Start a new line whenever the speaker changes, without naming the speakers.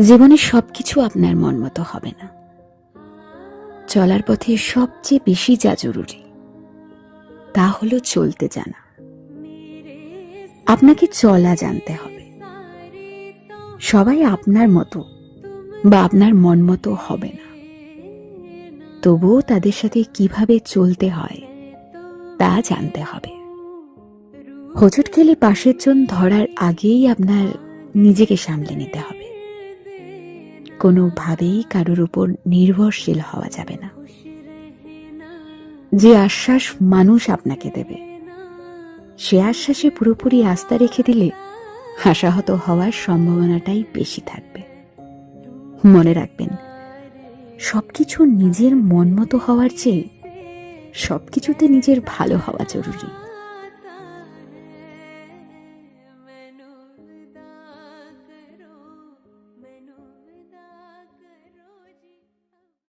জীবনে সবকিছু আপনার মন মতো হবে না। চলার পথে সবচেয়ে বেশি যা জরুরি, তা হলো চলতে জানা। আপনাকে চলা জানতে হবে। সবাই আপনার মতো বা আপনার মন মতো হবে না। তবুও তাদের সাথে কীভাবে চলতে হয়, তা জানতে হবে। হোঁচট খেলে পাশের জন ধরার আগেই আপনার নিজেকে সামলে নিতে হবে। কোনোভাবেই কারোর উপর নির্ভরশীল হওয়া যাবে না। যে আশ্বাস মানুষ আপনাকে দেবে, সে আশ্বাসে পুরোপুরি আস্থা রেখে দিলে আশাহত হওয়ার সম্ভাবনাটাই বেশি থাকবে। মনে রাখবেন, সবকিছু নিজের মন মতো হওয়ার চেয়ে সবকিছুতে নিজের ভালো হওয়া জরুরি।